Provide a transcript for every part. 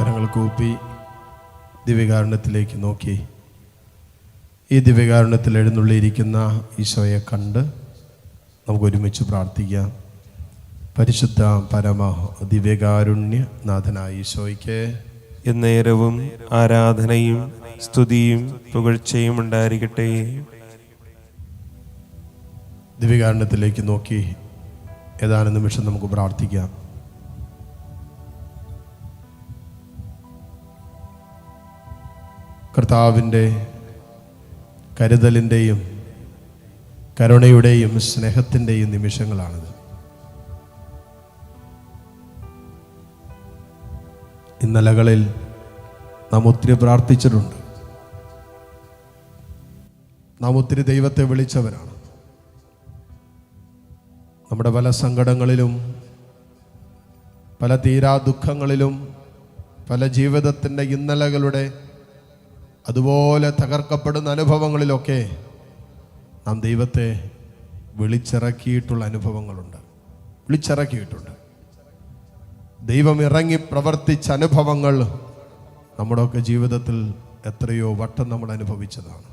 കരങ്ങൾ കൂപ്പി ദിവ്യകാരുണ്യത്തിലേക്ക് നോക്കി. ഈ ദിവ്യകാരുണ്യത്തിൽ എഴുന്നള്ളിയിരിക്കുന്ന ഈശോയെ കണ്ട് നമുക്ക് ഒരുമിച്ച് പ്രാർത്ഥിക്കാം. പരിശുദ്ധ പരമ ദിവ്യകാരുണ്യ നാഥനായ ഈശോയ്ക്ക് എന്നേരവും ആരാധനയും സ്തുതിയും പുകഴ്ചയും ഉണ്ടായിരിക്കട്ടെ. ദിവ്യകാരുണ്യത്തിലേക്ക് നോക്കി. ഏതാനും നിമിഷം നമുക്ക് പ്രാർത്ഥിക്കാം. കർത്താവിന്റെ കരുതലിന്റെയും കരുണയുടെയും സ്നേഹത്തിന്റെയും നിമിഷങ്ങളാണിത്. ഇന്നലകളിൽ നാം ഒത്തിരി പ്രാർത്ഥിച്ചിട്ടുണ്ട്. നാം ഒത്തിരി ദൈവത്തെ വിളിച്ചവരാണ്. നമ്മുടെ പല സങ്കടങ്ങളിലും പല തീരാ ദുഃഖങ്ങളിലും പല ജീവിതത്തിന്റെ ഇന്നലകളുടെ അതുപോലെ തകർക്കപ്പെടുന്ന അനുഭവങ്ങളിലൊക്കെ നാം ദൈവത്തെ വിളിച്ചിറക്കിയിട്ടുള്ള അനുഭവങ്ങളുണ്ട്. വിളിച്ചിറക്കിയിട്ടുണ്ട്. ദൈവം ഇറങ്ങി പ്രവർത്തിച്ച അനുഭവങ്ങൾ നമ്മുടെയൊക്കെ ജീവിതത്തിൽ എത്രയോ വട്ടം നമ്മൾ അനുഭവിച്ചതാണ്.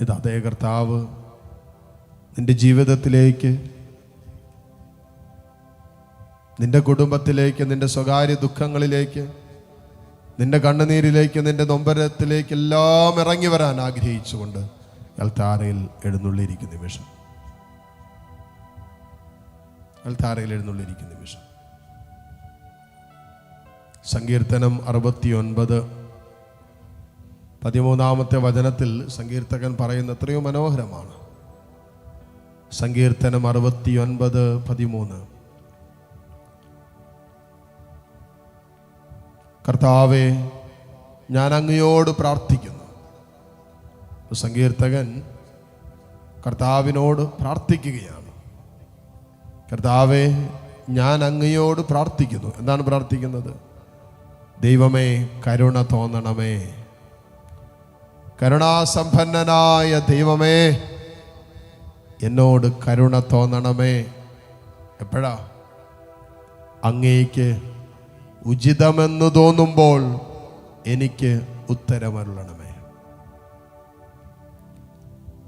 ഇത് അതേ കർത്താവ് നിന്റെ ജീവിതത്തിലേക്ക് നിന്റെ കുടുംബത്തിലേക്ക് നിന്റെ സ്വകാര്യ ദുഃഖങ്ങളിലേക്ക് നിന്റെ കണ്ണുനീരിലേക്ക് നിന്റെ നൊമ്പരത്തിലേക്ക് എല്ലാം ഇറങ്ങി വരാൻ ആഗ്രഹിച്ചുകൊണ്ട് അൽത്താരയിൽ എഴുന്നള്ളിയിരിക്കുന്ന നിമിഷം. താരയിൽ എഴുന്നള്ളിയിരിക്കുന്ന നിമിഷം. സങ്കീർത്തനം അറുപത്തി ഒൻപത് പതിമൂന്നാമത്തെ വചനത്തിൽ സങ്കീർത്തകൻ പറയുന്ന എത്രയോ മനോഹരമാണ്. സങ്കീർത്തനം അറുപത്തി ഒൻപത് പതിമൂന്ന്. കർത്താവെ ഞാൻ അങ്ങയോട് പ്രാർത്ഥിക്കുന്നു. സങ്കീർത്തകൻ കർത്താവിനോട് പ്രാർത്ഥിക്കുകയാണ്. കർത്താവെ ഞാൻ അങ്ങയോട് പ്രാർത്ഥിക്കുന്നു. എന്താണ് പ്രാർത്ഥിക്കുന്നത്? ദൈവമേ കരുണ തോന്നണമേ. കരുണാസമ്പന്നനായ ദൈവമേ എന്നോട് കരുണ തോന്നണമേ. എപ്പോഴാ? അങ്ങേക്ക് ഉചിതമെന്ന് തോന്നുമ്പോൾ എനിക്ക് ഉത്തരമരുളണമേ.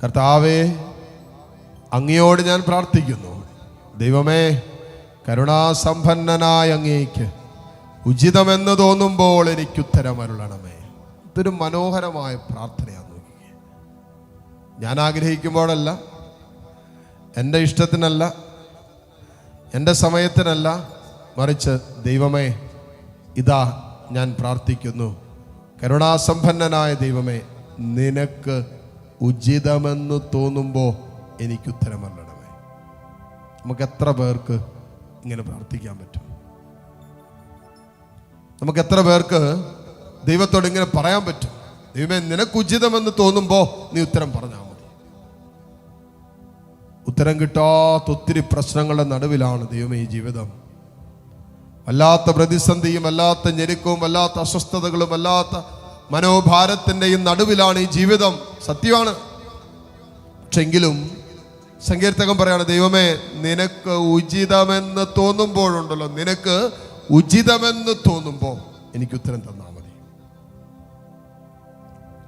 കർത്താവേ അങ്ങയോട് ഞാൻ പ്രാർത്ഥിക്കുന്നു. ദൈവമേ കരുണാസമ്പന്നനായ അങ്ങേക്ക് ഉചിതമെന്ന് തോന്നുമ്പോൾ എനിക്ക് ഉത്തരമരുളണമേ. ഇതൊരു മനോഹരമായ പ്രാർത്ഥനയാണ് ഞാൻ ആഗ്രഹിക്കുമ്പോഴല്ല എന്റെ ഇഷ്ടത്തിനല്ല എന്റെ സമയത്തിനല്ല മറിച്ച് ദൈവമേ ഇതാ ഞാൻ പ്രാർത്ഥിക്കുന്നു. കരുണാസമ്പന്നനായ ദൈവമേ നിനക്ക് ഉചിതമെന്ന് തോന്നുമ്പോൾ എനിക്ക് ഉത്തരം ഉത്തരമല്ലണമേ നമുക്ക് എത്ര പേർക്ക് ഇങ്ങനെ പ്രാർത്ഥിക്കാൻ പറ്റും? നമുക്ക് എത്ര പേർക്ക് ദൈവത്തോട് ഇങ്ങനെ പറയാൻ പറ്റും? ദൈവമേ നിനക്ക് ഉചിതമെന്ന് തോന്നുമ്പോൾ നീ ഉത്തരം പറഞ്ഞാൽ മതി. ഉത്തരം കിട്ടാത്ത ഒത്തിരി പ്രശ്നങ്ങളുടെ നടുവിലാണ് ദൈവമേ ഈ ജീവിതം. വല്ലാത്ത പ്രതിസന്ധിയും വല്ലാത്ത ഞെരുക്കവും വല്ലാത്ത അസ്വസ്ഥതകളും വല്ലാത്ത മനോഭാരത്തിന്റെയും നടുവിലാണ് ഈ ജീവിതം. സത്യമാണ്. പക്ഷെങ്കിലും സങ്കീർത്തകം പറയാണ് ദൈവമേ നിനക്ക് ഉചിതമെന്ന് തോന്നുമ്പോഴുണ്ടല്ലോ. നിനക്ക് ഉചിതമെന്ന് തോന്നുമ്പോൾ എനിക്ക് ഉത്തരം തന്നാൽ മതി.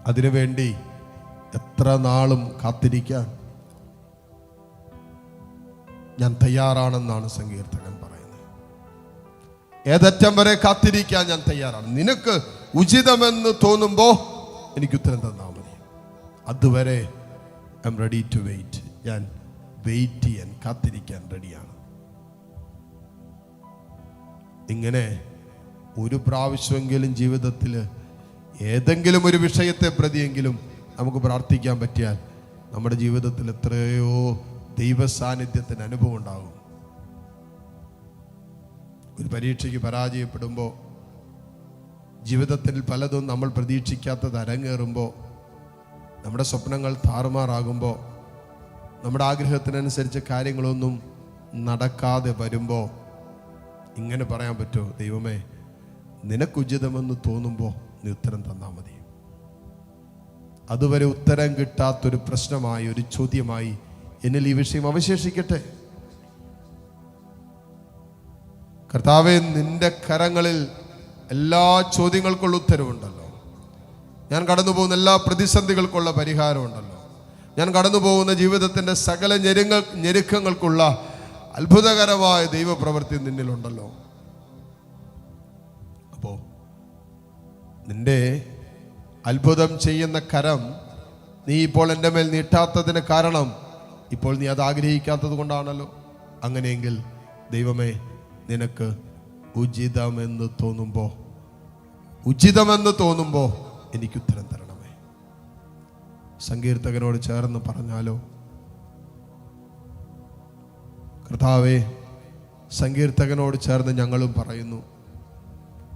അതിനുവേണ്ടി എത്ര നാളും കാത്തിരിക്കാൻ ഞാൻ തയ്യാറാണെന്നാണ് സങ്കീർത്തകൻ പറയുന്നത്. ഏതറ്റം വരെ കാത്തിരിക്കാൻ ഞാൻ തയ്യാറാണ്. നിനക്ക് ഉചിതമെന്ന് തോന്നുമ്പോൾ എനിക്ക് ഉത്തരം തന്നാൽ മതി. അതുവരെ I am ready to wait ഞാൻ വെയിറ്റ് ചെയ്യാൻ കാത്തിരിക്കാൻ റെഡിയാണ് ഇങ്ങനെ ഒരു പ്രാവശ്യമെങ്കിലും ജീവിതത്തിൽ ഏതെങ്കിലും ഒരു വിഷയത്തെ പ്രതിയെങ്കിലും നമുക്ക് പ്രാർത്ഥിക്കാൻ പറ്റിയാൽ നമ്മുടെ ജീവിതത്തിൽ എത്രയോ ദൈവ സാന്നിധ്യത്തിന് അനുഭവം ഉണ്ടാകും. ഒരു പരീക്ഷയ്ക്ക് പരാജയപ്പെടുമ്പോൾ ജീവിതത്തിൽ പലതും നമ്മൾ പ്രതീക്ഷിക്കാത്തത് അരങ്ങേറുമ്പോൾ നമ്മുടെ സ്വപ്നങ്ങൾ താറുമാറാകുമ്പോൾ നമ്മുടെ ആഗ്രഹത്തിനനുസരിച്ച് കാര്യങ്ങളൊന്നും നടക്കാതെ വരുമ്പോൾ ഇങ്ങനെ പറയാൻ പറ്റുമോ ദൈവമേ നിനക്കുചിതമെന്ന് തോന്നുമ്പോൾ നീ ഉത്തരം തന്നാൽ മതി. അതുവരെ ഉത്തരം കിട്ടാത്തൊരു പ്രശ്നമായി ഒരു ചോദ്യമായി എന്നിൽ ഈ വിഷയം അവശേഷിക്കട്ടെ. കർത്താവെ നിന്റെ കരങ്ങളിൽ എല്ലാ ചോദ്യങ്ങൾക്കുള്ള ഉത്തരവുണ്ടല്ലോ. ഞാൻ കടന്നു പോകുന്ന എല്ലാ പ്രതിസന്ധികൾക്കുള്ള പരിഹാരമുണ്ടല്ലോ. ഞാൻ കടന്നു പോകുന്ന ജീവിതത്തിന്റെ സകല ഞെരുങ്ങ ഞെരുക്കങ്ങൾക്കുള്ള അത്ഭുതകരമായ ദൈവപ്രവൃത്തി നിന്നിലുണ്ടല്ലോ. അപ്പോൾ നിന്റെ അത്ഭുതം ചെയ്യുന്ന കരം നീ ഇപ്പോൾ എന്റെ മേൽ നീട്ടാത്തതിന് കാരണം ഇപ്പോൾ നീ അത് ആഗ്രഹിക്കാത്തത് കൊണ്ടാണല്ലോ. അങ്ങനെയെങ്കിൽ ദൈവമേ നിനക്ക് ഉചിതമെന്ന് തോന്നുമ്പോൾ ഉചിതമെന്ന് തോന്നുമ്പോൾ എനിക്ക് ഉത്തരം തരണമേ. സങ്കീർത്തകനോട് ചേർന്ന് പറഞ്ഞാലോ? കർത്താവേ സങ്കീർത്തകനോട് ചേർന്ന് ഞങ്ങളും പറയുന്നു.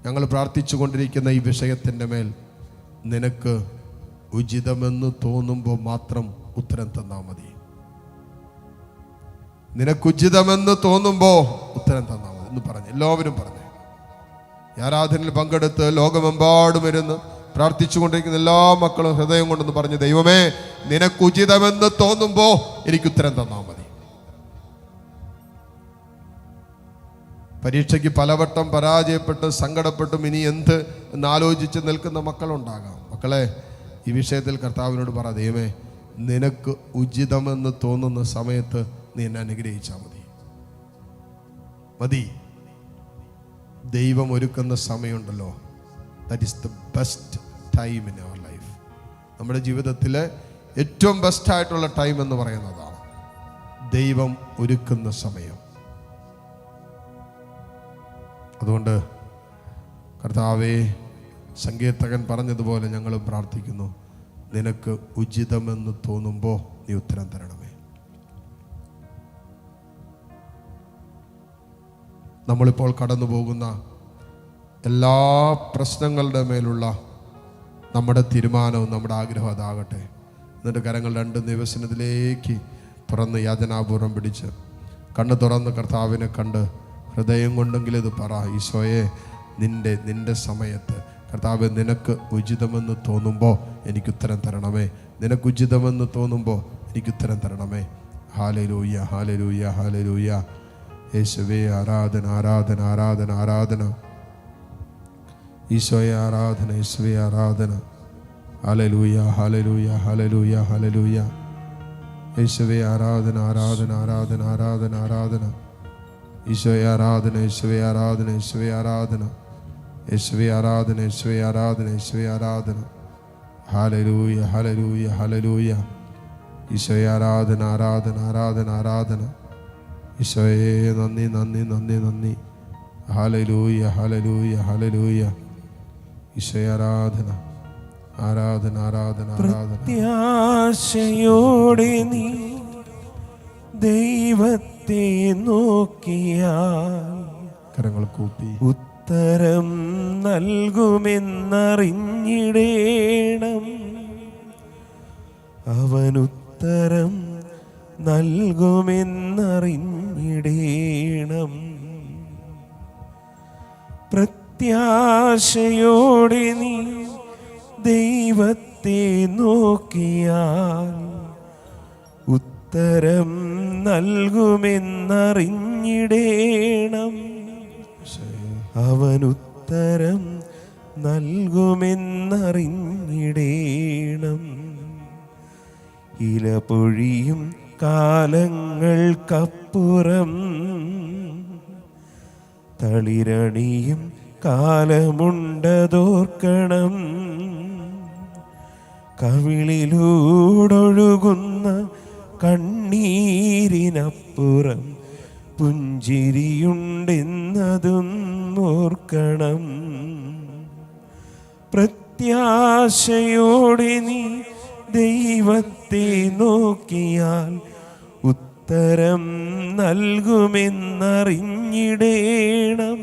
ഞങ്ങൾ പ്രാർത്ഥിച്ചു കൊണ്ടിരിക്കുന്ന ഈ വിഷയത്തിന്റെ മേൽ നിനക്ക് ഉചിതമെന്ന് തോന്നുമ്പോൾ മാത്രം ഉത്തരം തന്നാൽ മതി. നിനക്കുചിതമെന്ന് തോന്നുമ്പോൾ ഉത്തരം തന്നാൽ എന്ന് പറഞ്ഞു. എല്ലാവരും പറഞ്ഞു. ആരാധനയിൽ പങ്കെടുത്ത് ലോകമെമ്പാടും ഇരുന്ന് പ്രാർത്ഥിച്ചുകൊണ്ടിരിക്കുന്ന എല്ലാ മക്കളും ഹൃദയം കൊണ്ടെന്ന് പറഞ്ഞു ദൈവമേ നിനക്ക് ഉചിതമെന്ന് തോന്നുമ്പോൾ എനിക്ക് ഉത്തരം തന്നാൽ മതി. പരീക്ഷയ്ക്ക് പലവട്ടം പരാജയപ്പെട്ട് സങ്കടപ്പെട്ടും ഇനി എന്ത് എന്ന് ആലോചിച്ച് നിൽക്കുന്ന മക്കളുണ്ടാകാം. മക്കളെ ഈ വിഷയത്തിൽ കർത്താവിനോട് പറ ദൈവമേ നിനക്ക് ഉചിതമെന്ന് തോന്നുന്ന സമയത്ത് നീ എന്നെ അനുഗ്രഹിച്ചാൽ മതി. മതി. ദൈവം ഒരുക്കുന്ന സമയമുണ്ടല്ലോ. That is the best time in our life നമ്മുടെ ജീവിതത്തിലെ ഏറ്റവും ബെസ്റ്റ് ആയിട്ടുള്ള ടൈം എന്ന് പറയുന്നതാണ് ദൈവം ഒരുക്കുന്ന സമയം. അതുകൊണ്ട് കർത്താവേ സങ്കീർത്തകൻ പറഞ്ഞതുപോലെ ഞങ്ങൾ പ്രാർത്ഥിക്കുന്നു. നിനക്ക് ഉചിതമെന്ന് തോന്നുമ്പോൾ നീ ഉത്തരം തരണമേ നമ്മളിപ്പോൾ കടന്നു പോകുന്ന എല്ലാ പ്രശ്നങ്ങളുടെ മേലുള്ള നമ്മുടെ തീരുമാനവും നമ്മുടെ ആഗ്രഹം അതാകട്ടെ. എന്നിട്ട് കരങ്ങൾ രണ്ട് നിവസനത്തിലേക്ക് തുറന്ന് യാതനാപൂർവം പിടിച്ച് കണ്ണ് തുറന്ന് കർത്താവിനെ കണ്ട് ഹൃദയം കൊണ്ടെങ്കിലും ഇത് പറ ഈശോയെ നിന്റെ നിന്റെ സമയത്ത് കർത്താവ് നിനക്ക് ഉചിതമെന്ന് തോന്നുമ്പോൾ എനിക്ക് ഉത്തരം തരണമേ. നിനക്ക് ഉചിതമെന്ന് തോന്നുമ്പോൾ എനിക്ക് ഉത്തരം തരണമേ. Hallelujah hallelujah hallelujah. യേശുവേ ആരാധന ആരാധന ആരാധന ആരാധന. ഈശോയെ ആരാധന യേശുവേ ആരാധന. ഹലലൂയ ഹലലൂയ ഹലലൂയ ഹലലൂയ യേശുവേ ആരാധന ആരാധന ആരാധന ആരാധന ആരാധന. ഈശോയെ ആരാധന യേശുവേ ആരാധന യേശുവേ ആരാധന. യേശുവേ ആരാധന യേശുവേ ആരാധന യേശുവേ ആരാധന. ഹലലൂയ ഹലലൂയ ഹലലൂയ ഈശോയെ ആരാധന ആരാധന ആരാധന ആരാധന. ഈശോയെ നന്ദി നന്ദി നന്ദി നന്ദി. ഹാലലൂയ ഹാലലൂയ ഹാലലൂയ ഈശോയെ ആരാധന ആരാധന ആരാധന ആരാധന. പ്രത്യാശയോടെ നീ ദൈവത്തെ നോക്കിയാൽ കരങ്ങൾ കൂപ്പി. ഉത്തരം നൽകുമെന്നറിഞ്ഞിടേണം. അവനുത്തരം നൽകുമെന്നറിഞ്ഞിടേണം. പ്രത്യാശയോടെ നീ ദൈവത്തെ നോക്കിയാൽ ഉത്തരം നൽകുമെന്നറിഞ്ഞിടേണം. അവൻ ഉത്തരം നൽകുമെന്നറിഞ്ഞിടേണം. ഇല പൊഴിയും കാലങ്ങൾക്കപ്പുറം തളിരണിയും കാലമുണ്ടതോർക്കണം. കവിളിലൂടൊഴുകുന്ന കണ്ണീരിനപ്പുറം പുഞ്ചിരിയുണ്ടെന്നതും ഓർക്കണം പ്രത്യാശയോടെ നീ ദൈവത്തെ നോക്കിയാൽ ഉത്തരം നൽകുമെന്നറിഞ്ഞിടേണം.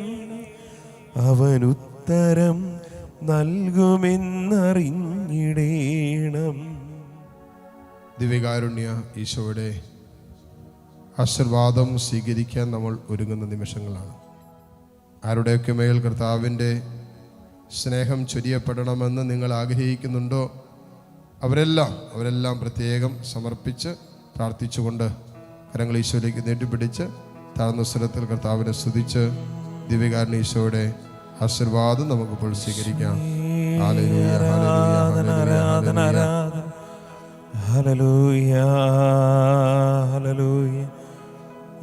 അവൻ ഉത്തരം നൽകുമെന്നറിഞ്ഞിടേണം. ദിവ്യകാരുണ്യ ഈശോയുടെ ആശീർവാദം സ്വീകരിക്കാൻ നമ്മൾ ഒരുങ്ങുന്ന നിമിഷങ്ങളാണ്. ആരുടെയൊക്കെ മേൽ കർത്താവിന്റെ സ്നേഹം ചൊരിയപ്പെടണമെന്ന് നിങ്ങൾ ആഗ്രഹിക്കുന്നുണ്ടോ? അവരെല്ലാം അവരെല്ലാം പ്രത്യേകം സമർപ്പിച്ച് പ്രാർത്ഥിച്ചുകൊണ്ട് കരങ്ങൾ ഈശോയിലേക്ക് നീട്ടിപ്പിടിച്ച് താഴ്ന്ന സ്വരത്തിൽ കർത്താവിനെ സ്തുതിച്ച് ദിവ്യകാരൻ ഈശോയുടെ ആശീർവാദം നമുക്കിപ്പോൾ സ്വീകരിക്കാം.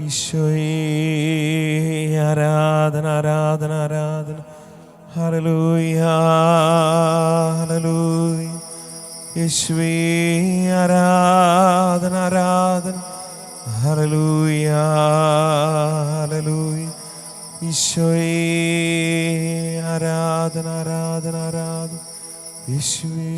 ഈശോയേ ആരാധന ആരാധന ആരാധന. യേശുവേ ആരാധന ആരാധന. ഹല്ലേലൂയ ഹല്ലേലൂയ ഈശോയേ ആരാധന ആരാധന ആരാധന യേശുവേ